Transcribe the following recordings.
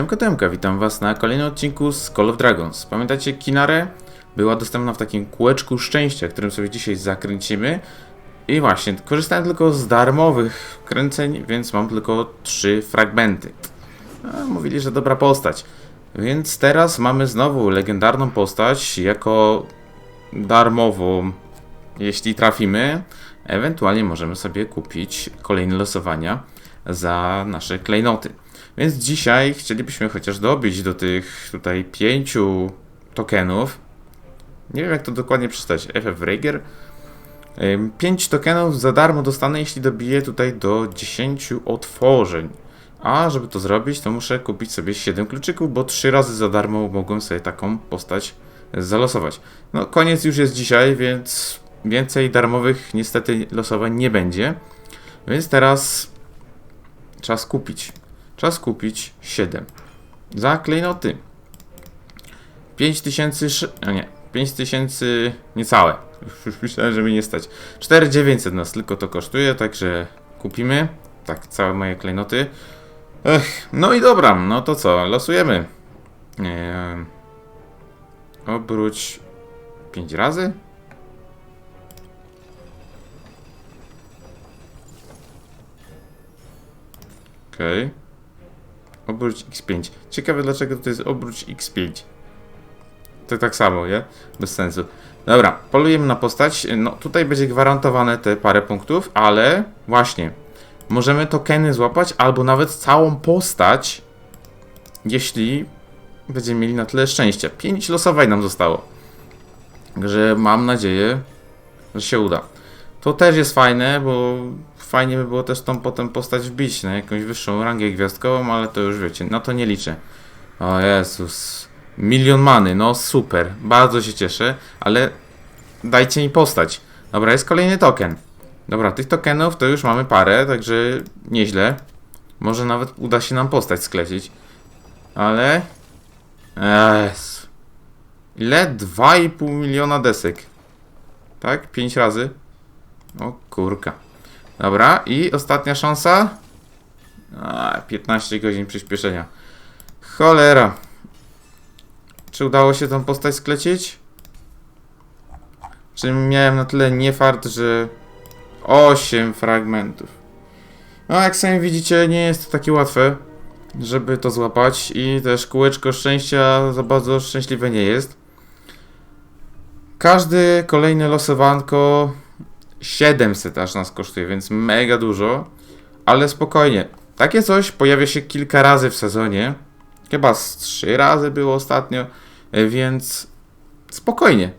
Siemka witam was na kolejnym odcinku z Call of Dragons. Pamiętacie Kinarę? Była dostępna w takim kółeczku szczęścia, którym sobie dzisiaj zakręcimy. I właśnie, korzystałem tylko z darmowych kręceń, więc mam tylko trzy fragmenty. A, mówili, że dobra postać. Więc teraz mamy znowu legendarną postać jako darmową. Jeśli trafimy, ewentualnie możemy sobie kupić kolejne losowania za nasze klejnoty. Więc dzisiaj chcielibyśmy chociaż dobić do tych tutaj pięciu tokenów. Nie wiem jak to dokładnie przeczytać. FF Rager. 5 tokenów za darmo dostanę, jeśli dobiję tutaj do 10 otworzeń. A żeby to zrobić, to muszę kupić sobie 7 kluczyków, bo 3 razy za darmo mogłem sobie taką postać zalosować. No, koniec już jest dzisiaj, więc więcej darmowych niestety losowań nie będzie. Więc teraz czas kupić. Czas kupić 7. Za klejnoty. 5000. szy- A nie, 5000 niecałe. Już myślałem, że mi nie stać. 4900 nas tylko to kosztuje, także kupimy. Tak, całe moje klejnoty. Ech, no i dobra, no to co, losujemy. Eee, obróć 5 razy. Okej. Obróć X5. Ciekawe dlaczego to jest obróć X5. To tak samo, nie? Bez sensu. Dobra, polujemy na postać. No tutaj będzie gwarantowane te parę punktów, ale właśnie możemy tokeny złapać albo nawet całą postać, jeśli będziemy mieli na tyle szczęścia. 5 losowań nam zostało. Także mam nadzieję, że się uda. To też jest fajne, bo fajnie by było też tą potem postać wbić na jakąś wyższą rangę gwiazdkową, ale to już wiecie, na to nie liczę. O Jezus. Milion many, no super. Bardzo się cieszę, ale dajcie mi postać. Dobra, jest kolejny token. Dobra, tych tokenów to już mamy parę, także nieźle. Może nawet uda się nam postać sklecić. Ale... Jezu. Ile? 2,5 miliona desek. Tak? 5 razy. O kurka. Dobra, i ostatnia szansa. A, 15 godzin przyspieszenia. Cholera. Czy udało się tą postać sklecić? Czy miałem na tyle niefart, że 8 fragmentów. No jak sami widzicie, nie jest to takie łatwe, żeby to złapać i też kółeczko szczęścia za bardzo szczęśliwe nie jest. Każdy kolejne losowanko 700 aż nas kosztuje, więc mega dużo, ale spokojnie. Takie coś pojawia się kilka razy w sezonie. Chyba z 3 razy było ostatnio, więc spokojnie.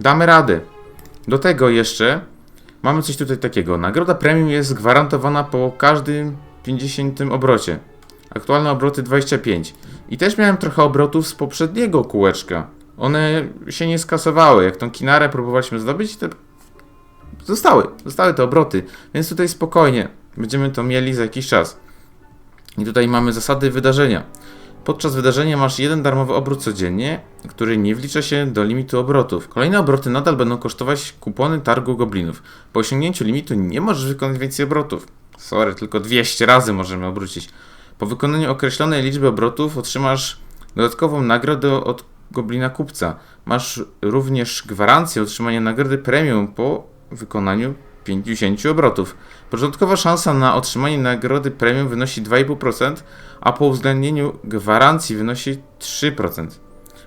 Damy radę. Do tego jeszcze mamy coś tutaj takiego. Nagroda premium jest gwarantowana po każdym 50 obrocie. Aktualne obroty 25. I też miałem trochę obrotów z poprzedniego kółeczka. One się nie skasowały. Jak tą kinarę próbowaliśmy zdobyć, to zostały. Zostały te obroty. Więc tutaj spokojnie. Będziemy to mieli za jakiś czas. I tutaj mamy zasady wydarzenia. Podczas wydarzenia masz jeden darmowy obrót codziennie, który nie wlicza się do limitu obrotów. Kolejne obroty nadal będą kosztować kupony targu goblinów. Po osiągnięciu limitu nie możesz wykonać więcej obrotów. Sorry, tylko 200 razy możemy obrócić. Po wykonaniu określonej liczby obrotów otrzymasz dodatkową nagrodę od goblina kupca. Masz również gwarancję otrzymania nagrody premium po wykonaniu 50 obrotów. Początkowa szansa na otrzymanie nagrody premium wynosi 2,5%, a po uwzględnieniu gwarancji wynosi 3%.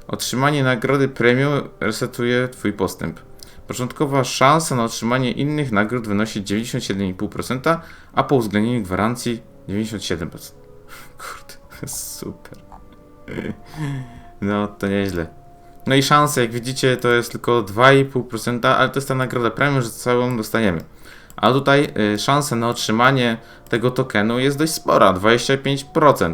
Otrzymanie nagrody premium resetuje Twój postęp. Początkowa szansa na otrzymanie innych nagród wynosi 97,5%, a po uwzględnieniu gwarancji 97%. Kurde, super. No, to nieźle. No i szanse, jak widzicie, to jest tylko 2,5%, ale to jest ta nagroda premium, że całą dostaniemy. A tutaj y, szansa na otrzymanie tego tokenu jest dość spora, 25%.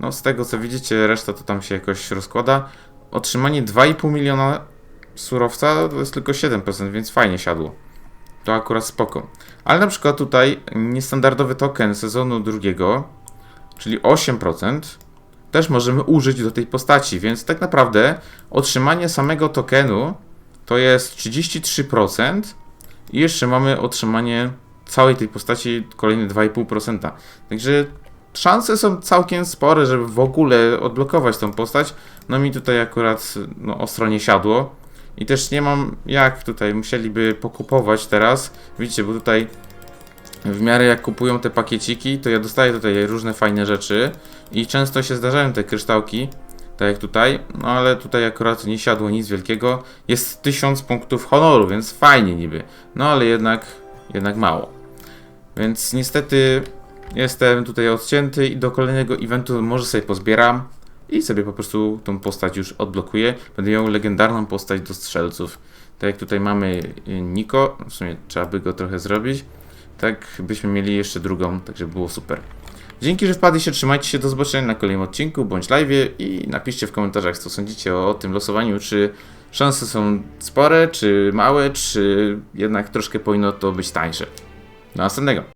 No z tego co widzicie, reszta to tam się jakoś rozkłada. Otrzymanie 2,5 miliona surowca to jest tylko 7%, więc fajnie siadło. To akurat spoko. Ale na przykład tutaj niestandardowy token sezonu drugiego, czyli 8%, też możemy użyć do tej postaci, więc tak naprawdę otrzymanie samego tokenu to jest 33% i jeszcze mamy otrzymanie całej tej postaci kolejne 2,5%. Także szanse są całkiem spore, żeby w ogóle odblokować tą postać. No mi tutaj akurat no, ostro nie siadło. I też nie mam jak tutaj, musieliby pokupować teraz. Widzicie, bo tutaj w miarę jak kupują te pakieciki, to ja dostaję tutaj różne fajne rzeczy i często się zdarzają te kryształki, tak jak tutaj, no ale tutaj akurat nie siadło nic wielkiego. Jest 1000 punktów honoru, więc fajnie niby, no ale jednak, jednak mało. Więc niestety jestem tutaj odcięty i do kolejnego eventu może sobie pozbieram i sobie po prostu tą postać już odblokuję. Będę miał legendarną postać do strzelców. Tak jak tutaj mamy Niko, w sumie trzeba by go trochę zrobić. Tak byśmy mieli jeszcze drugą, tak żeby było super. Dzięki, że wpadliście, trzymajcie się, do zobaczenia na kolejnym odcinku bądź live i napiszcie w komentarzach, co sądzicie o tym losowaniu, czy szanse są spore, czy małe, czy jednak troszkę powinno to być tańsze. Do następnego.